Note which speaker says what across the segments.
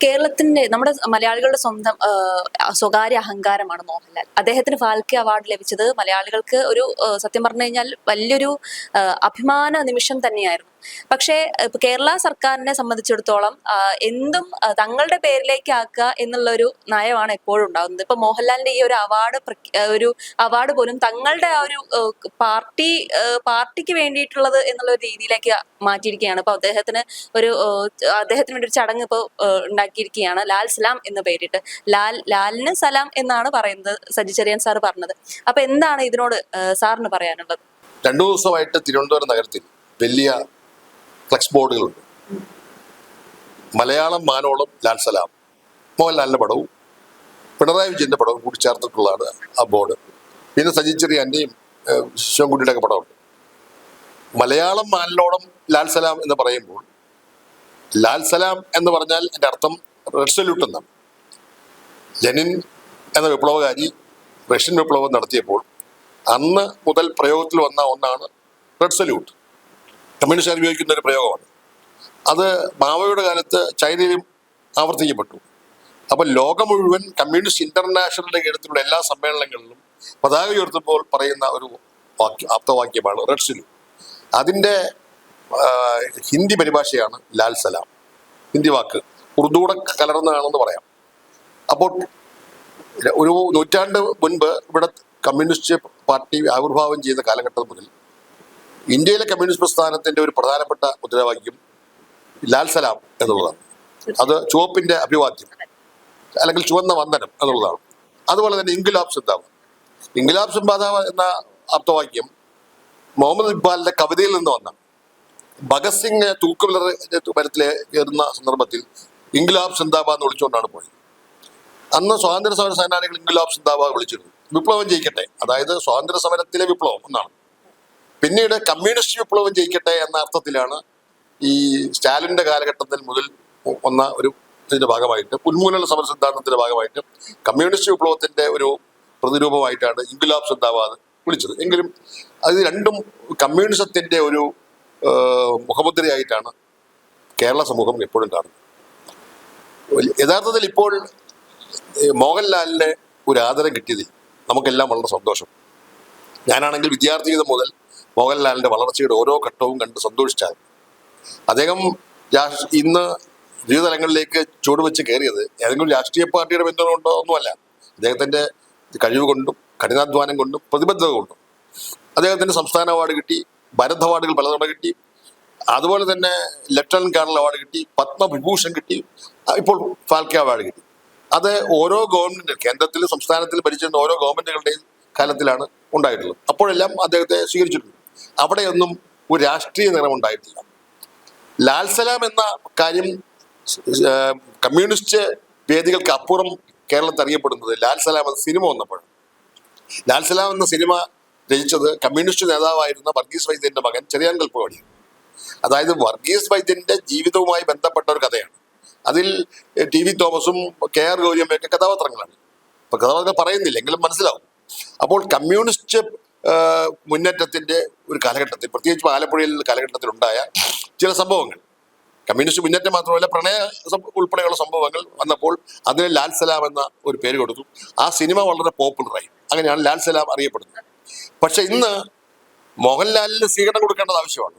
Speaker 1: കേരളത്തിന്റെ നമ്മുടെ മലയാളികളുടെ സ്വന്തം സ്വകാര്യ അഹങ്കാരമാണ് മോഹൻലാൽ അദ്ദേഹത്തിന് ഫാൽക്കെ അവാർഡ് ലഭിച്ചത് മലയാളികൾക്ക് ഒരു സത്യം പറഞ്ഞു കഴിഞ്ഞാൽ വലിയൊരു അഭിമാന നിമിഷം തന്നെയായിരുന്നു. പക്ഷേ കേരള സർക്കാരിനെ സംബന്ധിച്ചിടത്തോളം എന്തും തങ്ങളുടെ പേരിലേക്ക് ആക്കുക എന്നുള്ള ഒരു നയമാണ് എപ്പോഴും ഉണ്ടാകുന്നത്. ഇപ്പൊ മോഹൻലാലിന്റെ ഈ ഒരു അവാർഡ് ഒരു അവാർഡ് പോലും തങ്ങളുടെ ആ ഒരു പാർട്ടി പാർട്ടിക്ക് വേണ്ടിയിട്ടുള്ളത് എന്നുള്ള രീതിയിലേക്ക് മാറ്റിയിരിക്കുകയാണ്. ഇപ്പൊ അദ്ദേഹത്തിന് ഒരു അദ്ദേഹത്തിന് വേണ്ടി ഒരു ചടങ്ങ് ഇപ്പോൾ ഉണ്ടാക്കിയിരിക്കുകയാണ്. ലാൽ സലാം എന്ന് പേരിട്ട്. ലാൽ ലാലിന് സലാം എന്നാണ് പറയുന്നത് സജി ചെറിയാൻ സാർ പറഞ്ഞത്. അപ്പൊ എന്താണ് ഇതിനോട് സാറിന് പറയാനുള്ളത്?
Speaker 2: രണ്ടു ദിവസമായിട്ട് തിരുവനന്തപുരം നഗരത്തിൽ വലിയ ഫ്ലക്സ് ബോർഡുകളുണ്ട് മലയാളം മാനോളം ലാൽ സലാം മോഹൻലാലിന്റെ പടവും പിണറായി വിജയന്റെ പടവും കൂടി ചേർത്തിട്ടുള്ളതാണ് ആ ബോർഡ്. പിന്നെ സജി ചെറിയാന്റെയും അന്നയും ശിവൻകുട്ടിയുടെ ഒക്കെ പടമുണ്ട്. മലയാളം മാനലോളം ലാൽ സലാം എന്ന് പറയുമ്പോൾ ലാൽ സലാം എന്ന് പറഞ്ഞാൽ എന്റെ അർത്ഥം റെഡ് സല്യൂട്ട് എന്നാണ്. ലെനിൻ എന്ന വിപ്ലവകാരി റഷ്യൻ വിപ്ലവം നടത്തിയപ്പോൾ അന്ന് മുതൽ പ്രയോഗത്തിൽ വന്ന ഒന്നാണ് റെഡ് സല്യൂട്ട്. കമ്മ്യൂണിസ്റ്റുകാർ ഉപയോഗിക്കുന്ന ഒരു പ്രയോഗമാണ്. അത് മാവോയുടെ കാലത്ത് ചൈനയിലും ആവർത്തിക്കപ്പെട്ടു. അപ്പോൾ ലോകം മുഴുവൻ കമ്മ്യൂണിസ്റ്റ് ഇന്റർനാഷണലിന്റെ കീഴത്തിലുള്ള എല്ലാ സമ്മേളനങ്ങളിലും പതാക ഉയർത്തുമ്പോൾ പറയുന്ന ഒരു വാക്യ ആപ്തവാക്യമാണ് റെഡ് സല്യൂട്ട് അതിന്റെ ഹിന്ദി പരിഭാഷയാണ് ലാൽ സലാം. ഹിന്ദി വാക്ക്. ഉറുദൂടെ കലർന്നതാണെന്ന് പറയാം. അപ്പോൾ ഒരു നൂറ്റാണ്ട് മുൻപ് ഇവിടെ കമ്മ്യൂണിസ്റ്റ് പാർട്ടി ആവിർഭാവം ചെയ്ത കാലഘട്ടം മുതൽ ഇന്ത്യയിലെ കമ്മ്യൂണിസ്റ്റ് പ്രസ്ഥാനത്തിന്റെ ഒരു പ്രധാനപ്പെട്ട മുദ്രാവാക്യം ലാൽ സലാം എന്നുള്ളതാണ്. അത് ചുവപ്പിന്റെ അഭിവാദ്യം അല്ലെങ്കിൽ ചുവന്ന വന്ദനം എന്നുള്ളതാണ്. അതുപോലെ തന്നെ ഇൻഗുലാബ് സിദ്ധാവ് ഇൻഗുലാബ് സിംബാദാവ് എന്ന അർത്ഥവാക്യം മുഹമ്മദ് ഇക്ബാലിന്റെ കവിതയിൽ നിന്ന് വന്ന ഭഗത് സിംഗ് തൂക്കുമലർ മരത്തിലെ കയറുന്ന സന്ദർഭത്തിൽ ഇൻഗുലാബ് സിന്ദാബ എന്ന് വിളിച്ചുകൊണ്ടാണ് പോയത്. അന്ന് സ്വാതന്ത്ര്യ സമര സേനാനികൾ ഇൻഗുലാബ് സിന്ദാബ വിളിച്ചിരുന്നു. വിപ്ലവം ജയിക്കട്ടെ. അതായത് സ്വാതന്ത്ര്യ സമരത്തിലെ വിപ്ലവം എന്നാണ്. പിന്നീട് കമ്മ്യൂണിസ്റ്റ് വിപ്ലവം ജയിക്കട്ടെ എന്ന അർത്ഥത്തിലാണ് ഈ സ്റ്റാലിന്റെ കാലഘട്ടത്തിൽ മുതൽ വന്ന ഒരു ഇതിന്റെ ഭാഗമായിട്ട് ഉന്മൂലന സമര സിദ്ധാന്തത്തിന്റെ ഭാഗമായിട്ട് കമ്മ്യൂണിസ്റ്റ് വിപ്ലവത്തിന്റെ ഒരു പ്രതിരൂപമായിട്ടാണ് ഇൻഗുലാബ് സിന്ദാബാദ് വിളിച്ചത്. എങ്കിലും അത് രണ്ടും കമ്മ്യൂണിസത്തിന്റെ ഒരു മുഖമുദ്രയായിട്ടാണ് കേരള സമൂഹം എപ്പോഴും കാണുന്നത്. യഥാർത്ഥത്തിൽ ഇപ്പോൾ മോഹൻലാലിന്റെ ഒരു ആദരം കിട്ടിയതിൽ നമുക്കെല്ലാം വളരെ സന്തോഷം. ഞാനാണെങ്കിൽ വിദ്യാർത്ഥി മുതൽ മോഹൻലാലിന്റെ വളർച്ചയുടെ ഓരോ ഘട്ടവും കണ്ട് സന്തോഷിച്ചാണ് അദ്ദേഹം ഇന്ന് വിവിധ തലങ്ങളിലേക്ക് ചുവടുവെച്ച് കയറിയത് ഏതെങ്കിലും രാഷ്ട്രീയ പാർട്ടിയുടെ പിന്തുണ ഉണ്ടോ ഒന്നുമല്ല. അദ്ദേഹത്തിന്റെ കഴിവ് കൊണ്ടും കഠിനാധ്വാനം കൊണ്ടും പ്രതിബദ്ധത കൊണ്ടും. അദ്ദേഹത്തിന് സംസ്ഥാന അവാർഡ് കിട്ടി ഭരത് അവാർഡുകൾ പലതവണ കിട്ടി. അതുപോലെ തന്നെ ലെഫ്റ്റനന്റ് കേണൽ അവാർഡ് കിട്ടി പത്മവിഭൂഷൺ കിട്ടി ഇപ്പോൾ ഫാൽക്കെ അവാർഡ് കിട്ടി. അത് ഓരോ ഗവൺമെന്റ് കേന്ദ്രത്തിലും സംസ്ഥാനത്തിലും ഭരിച്ചിരുന്ന ഓരോ ഗവൺമെന്റുകളുടെയും കാലത്തിലാണ് ഉണ്ടായിട്ടുള്ളത്. അപ്പോഴെല്ലാം അദ്ദേഹത്തെ സ്വീകരിച്ചിട്ടുണ്ട്. അവിടെയൊന്നും ഒരു രാഷ്ട്രീയ നിറം ഉണ്ടായിട്ടില്ല ലാൽ സലാം എന്ന കാര്യം കമ്മ്യൂണിസ്റ്റ് വേദികൾക്ക് അപ്പുറം കേരളത്തിൽ അറിയപ്പെടുന്നത് ലാൽ സലാം എന്ന സിനിമ വന്നപ്പോൾ ലാൽ സലാം എന്ന സിനിമ രചിച്ചത് കമ്മ്യൂണിസ്റ്റ് നേതാവായിരുന്ന വർഗീസ് വൈദ്യന്റെ മകൻ ചെറിയാൻ കൽപ്പവാടി അതായത് വർഗീസ് വൈദ്യന്റെ ജീവിതവുമായി ബന്ധപ്പെട്ട ഒരു കഥയാണ്. അതിൽ ടി വി തോമസും കെ ആർ ഗൗരിയമ്മയൊക്കെ കഥാപാത്രങ്ങളാണ്. ഇപ്പൊ കഥാപാത്രങ്ങൾ പറയുന്നില്ല എങ്കിലും മനസ്സിലാവും. അപ്പോൾ കമ്മ്യൂണിസ്റ്റ് ആ, മുന്നേറ്റത്തിന്റെ ഒരു കാലഘട്ടത്തിൽ പ്രത്യേകിച്ച് ആലപ്പുഴയിൽ കാലഘട്ടത്തിൽ ഉണ്ടായ ചില സംഭവങ്ങൾ. കമ്മ്യൂണിസ്റ്റ് മുന്നേറ്റം മാത്രമല്ല പ്രണയ ഉൾപ്പെടെയുള്ള സംഭവങ്ങൾ വന്നപ്പോൾ അതിന് ലാൽ സലാം എന്ന ഒരു പേര് കൊടുത്തു. ആ സിനിമ വളരെ പോപ്പുലറായി. അങ്ങനെയാണ് ലാൽ സലാം അറിയപ്പെടുന്നത്. പക്ഷെ ഇന്ന് മോഹൻലാലിന് സ്വീകരണം കൊടുക്കേണ്ടത് ആവശ്യമാണ്.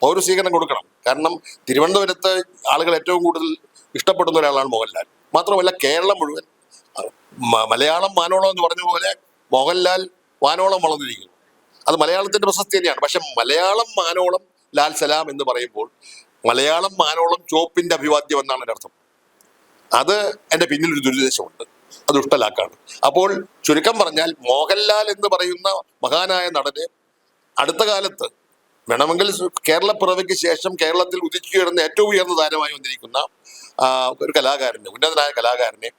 Speaker 2: പൗരസ്വീകരണം കൊടുക്കണം. കാരണം തിരുവനന്തപുരത്ത് ആളുകൾ ഏറ്റവും കൂടുതൽ ഇഷ്ടപ്പെടുന്ന ഒരാളാണ് മോഹൻലാൽ. മാത്രമല്ല കേരളം മുഴുവൻ മലയാളം മാനോളം എന്ന് പറഞ്ഞ പോലെ മോഹൻലാൽ വാനോളം വളർന്നിരിക്കുന്നു. അത് മലയാളത്തിന്റെ പ്രശസ്തി തന്നെയാണ്. പക്ഷെ മലയാളം മാനോളം ലാൽ സലാം എന്ന് പറയുമ്പോൾ മലയാളം മാനോളം ചോപ്പിന്റെ അഭിവാദ്യം എന്നാണ് എന്റെ അർത്ഥം. അത് എന്റെ പിന്നിൽ ഒരു ദുരുദ്ദേശമുണ്ട്. അത് ഇഷ്ടലാക്കാണ് അപ്പോൾ ചുരുക്കം പറഞ്ഞാൽ മോഹൻലാൽ എന്ന് പറയുന്ന മഹാനായ നടന് അടുത്ത കാലത്ത് വേണമെങ്കിൽ കേരളപ്പിറവിക്ക് ശേഷം കേരളത്തിൽ ഉദിച്ചു ഉദിച്ചുയർന്ന ഏറ്റവും ഉയർന്ന താരമായി വന്നിരിക്കുന്ന ഒരു കലാകാരനെ ഉന്നതനായ കലാകാരനെ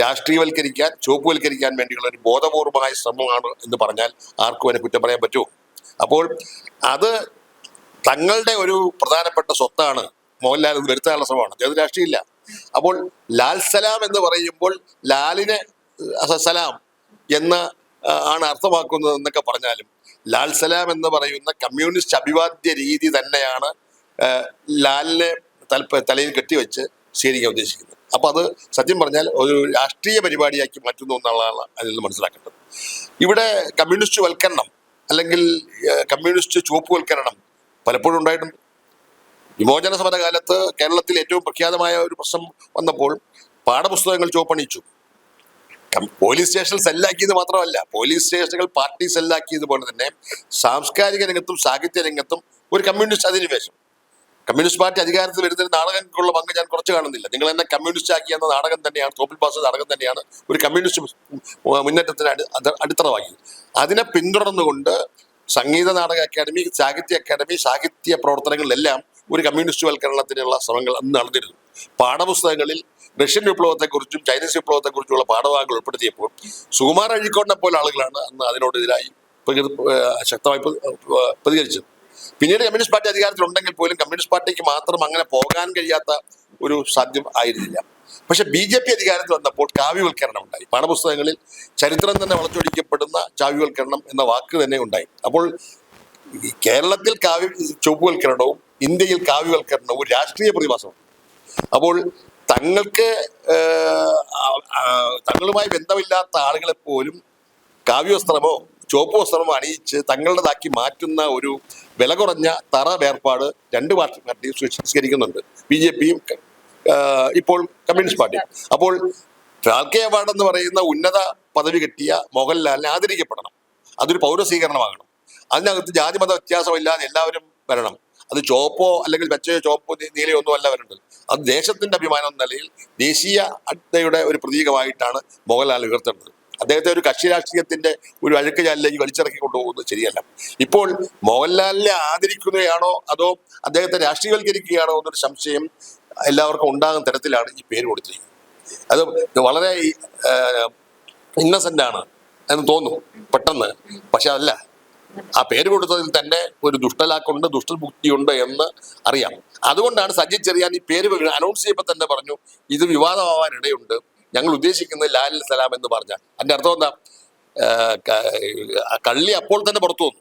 Speaker 2: രാഷ്ട്രീയവൽക്കരിക്കാൻ ചുവപ്പുവൽക്കരിക്കാൻ വേണ്ടിയുള്ള ഒരു ബോധപൂർവമായ ശ്രമമാണ് എന്ന് പറഞ്ഞാൽ ആർക്കും അതിനെ കുറ്റം പറയാൻ പറ്റുമോ അപ്പോൾ അത് തങ്ങളുടെ ഒരു പ്രധാനപ്പെട്ട സ്വത്താണ്. മോഹൻലാൽ എന്ന് വരുത്താനുള്ള ശ്രമമാണ്. അത് രാഷ്ട്രീയമില്ല. അപ്പോൾ ലാൽ സലാം എന്ന് പറയുമ്പോൾ ലാലിനെ സലാം എന്ന് ആണ് അർത്ഥമാക്കുന്നത് എന്നൊക്കെ പറഞ്ഞാലും ലാൽ സലാം എന്ന് പറയുന്ന കമ്മ്യൂണിസ്റ്റ് അഭിവാദ്യ രീതി തന്നെയാണ് ലാലിനെ തലയിൽ കെട്ടിവെച്ച് സ്വീകരിക്കാൻ ഉദ്ദേശിക്കുന്നത്. അപ്പൊ അത് സത്യം പറഞ്ഞാൽ ഒരു രാഷ്ട്രീയ പരിപാടിയാക്കി മാറ്റുന്നു എന്നുള്ളതാണ് അതിൽ നിന്ന് മനസ്സിലാക്കേണ്ടത്. ഇവിടെ കമ്മ്യൂണിസ്റ്റ് വൽക്കരണം അല്ലെങ്കിൽ കമ്മ്യൂണിസ്റ്റ് ചുവപ്പുവൽക്കരണം പലപ്പോഴും ഉണ്ടായിട്ടുണ്ട്. വിമോചന സമര കാലത്ത് കേരളത്തിൽ ഏറ്റവും പ്രഖ്യാതമായ ഒരു പ്രശ്നം വന്നപ്പോൾ പാഠപുസ്തകങ്ങൾ ചുവപ്പണിയിച്ചു. പോലീസ് സ്റ്റേഷൻ സെല്ലാക്കിയത് മാത്രമല്ല പോലീസ് സ്റ്റേഷനുകൾ പാർട്ടി സെല്ലാക്കിയതുപോലെ തന്നെ സാംസ്കാരിക രംഗത്തും സാഹിത്യ രംഗത്തും ഒരു കമ്മ്യൂണിസ്റ്റ് അധിനിവേശം. കമ്മ്യൂണിസ്റ്റ് പാർട്ടി അധികാരത്തിൽ വരുന്നതിന് നാടകങ്ങൾക്കുള്ള പങ്ക് ഞാൻ കുറച്ച് കാണുന്നില്ല. നിങ്ങൾ എന്നെ കമ്മ്യൂണിസ്റ്റ് ആക്കി എന്ന നാടകം തന്നെയാണ് തോപ്പിൽ പാസ് നാടകം തന്നെയാണ് ഒരു കമ്മ്യൂണിസ്റ്റ് മുന്നേറ്റത്തിന് അടി അതിനെ പിന്തുടർന്നുകൊണ്ട് സംഗീത നാടക അക്കാദമി സാഹിത്യ അക്കാദമി സാഹിത്യ പ്രവർത്തനങ്ങളിലെല്ലാം ഒരു കമ്മ്യൂണിസ്റ്റ് വൽക്കരണത്തിനുള്ള ശ്രമങ്ങൾ അന്ന് നടന്നിരുന്നു. പാഠപുസ്തകങ്ങളിൽ റഷ്യൻ വിപ്ലവത്തെക്കുറിച്ചും ചൈനീസ് വിപ്ലവത്തെക്കുറിച്ചുള്ള പാഠഭാഗങ്ങൾ ഉൾപ്പെടുത്തിയപ്പോൾ സുകുമാർ അഴീക്കോടിനെ പോലെ ആളുകളാണ് അന്ന് അതിനോടെതിരായി ശക്തമായി പ്ര- പ്രതികരിച്ചത്. പിന്നീട് കമ്മ്യൂണിസ്റ്റ് പാർട്ടി അധികാരത്തിലുണ്ടെങ്കിൽ പോലും കമ്മ്യൂണിസ്റ്റ് പാർട്ടിക്ക് മാത്രം അങ്ങനെ പോകാൻ കഴിയാത്ത ഒരു സാധ്യം ആയിരുന്നില്ല. പക്ഷെ ബി ജെ പി അധികാരത്തിൽ വന്നപ്പോൾ കാവ്യവൽക്കരണം ഉണ്ടായി. പാഠപുസ്തകങ്ങളിൽ ചരിത്രം തന്നെ വളച്ചൊടിക്കപ്പെടുന്ന കാവ്യവൽക്കരണം എന്ന വാക്ക് തന്നെ ഉണ്ടായി. അപ്പോൾ കേരളത്തിൽ കാവ്യ ചുവപ്പുവൽക്കരണവും ഇന്ത്യയിൽ കാവ്യവൽക്കരണവും ഒരു രാഷ്ട്രീയ പ്രതിഭാസമാണ്. അപ്പോൾ തങ്ങൾക്ക് തങ്ങളുമായി ബന്ധമില്ലാത്ത ആളുകളെ പോലും കാവ്യവസ്ത്രമോ ചുവപ്പ് വസ്ത്രം അണിയിച്ച് തങ്ങളുടേതാക്കി മാറ്റുന്ന ഒരു വില കുറഞ്ഞ തറ വേർപാട് രണ്ട് പാർട്ടി പാർട്ടിയും സ്വീകരിക്കുന്നുണ്ട് ബി ജെ പിയും ഇപ്പോൾ കമ്മ്യൂണിസ്റ്റ് പാർട്ടിയും അപ്പോൾ ഫാൽക്കെ അവാർഡ് എന്ന് പറയുന്ന ഉന്നത പദവി കിട്ടിയ മോഹൻലാലിനെ ആദരിക്കപ്പെടണം. അതൊരു പൗരസ്വീകരണമാകണം. അതിനകത്ത് ജാതി ജാതിമത വ്യത്യാസമില്ലാതെ എല്ലാവരും വരണം. അത് ചോപ്പോ അല്ലെങ്കിൽ പച്ചയോ ചോപ്പോ നീലയോ ഒന്നും അല്ല വരുന്നത് അത് ദേശത്തിന്റെ അഭിമാനം എന്ന നിലയിൽ ദേശീയ അഡ്ഡയുടെ ഒരു പ്രതീകമായിട്ടാണ് മോഹൻലാൽ ഉയർത്തേണ്ടത്. അദ്ദേഹത്തെ ഒരു കക്ഷി രാഷ്ട്രീയത്തിന്റെ ഒരു അഴുക്ക് ചാലിലേക്ക് വലിച്ചിറക്കി കൊണ്ടുപോകുന്നത് ശരിയല്ല. ഇപ്പോൾ മോഹൻലാലിനെ ആദരിക്കുകയാണോ അതോ അദ്ദേഹത്തെ രാഷ്ട്രീയവൽക്കരിക്കുകയാണോ എന്നൊരു സംശയം എല്ലാവർക്കും ഉണ്ടാകുന്ന തരത്തിലാണ് ഈ പേര് കൊടുത്തിരിക്കുന്നത്. അത് വളരെ ഇന്നസെന്റ് ആണ് എന്ന് തോന്നും പെട്ടെന്ന്. പക്ഷെ അതല്ല. ആ പേര് കൊടുത്തതിൽ തന്നെ ഒരു ദുഷ്ടലാക്കുണ്ട് ദുഷ്ടബുദ്ധിയുണ്ട് എന്ന് അറിയാം. അതുകൊണ്ടാണ് സജി ചെറിയാൻ ഈ പേര് അനൗൺസ് ചെയ്യുമ്പോൾ തന്നെ പറഞ്ഞു ഇത് വിവാദമാവാൻ ഇടയുണ്ട്. ഞങ്ങൾ ഉദ്ദേശിക്കുന്നത് ലാൽ സലാം എന്ന് പറഞ്ഞ. അതിന്റെ അർത്ഥം എന്താ? കള്ളി അപ്പോൾ തന്നെ പുറത്തു വന്നു.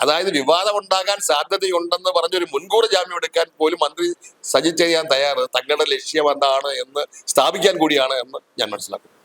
Speaker 2: അതായത് വിവാദം ഉണ്ടാകാൻ സാധ്യതയുണ്ടെന്ന് പറഞ്ഞൊരു മുൻകൂർ ജാമ്യം എടുക്കാൻ പോലും മന്ത്രി സജി ചെയ്യാൻ തയ്യാറ്. തങ്ങളുടെ ലക്ഷ്യം എന്താണ് എന്ന് സ്ഥാപിക്കാൻ കൂടിയാണ് എന്ന് ഞാൻ മനസ്സിലാക്കുന്നു.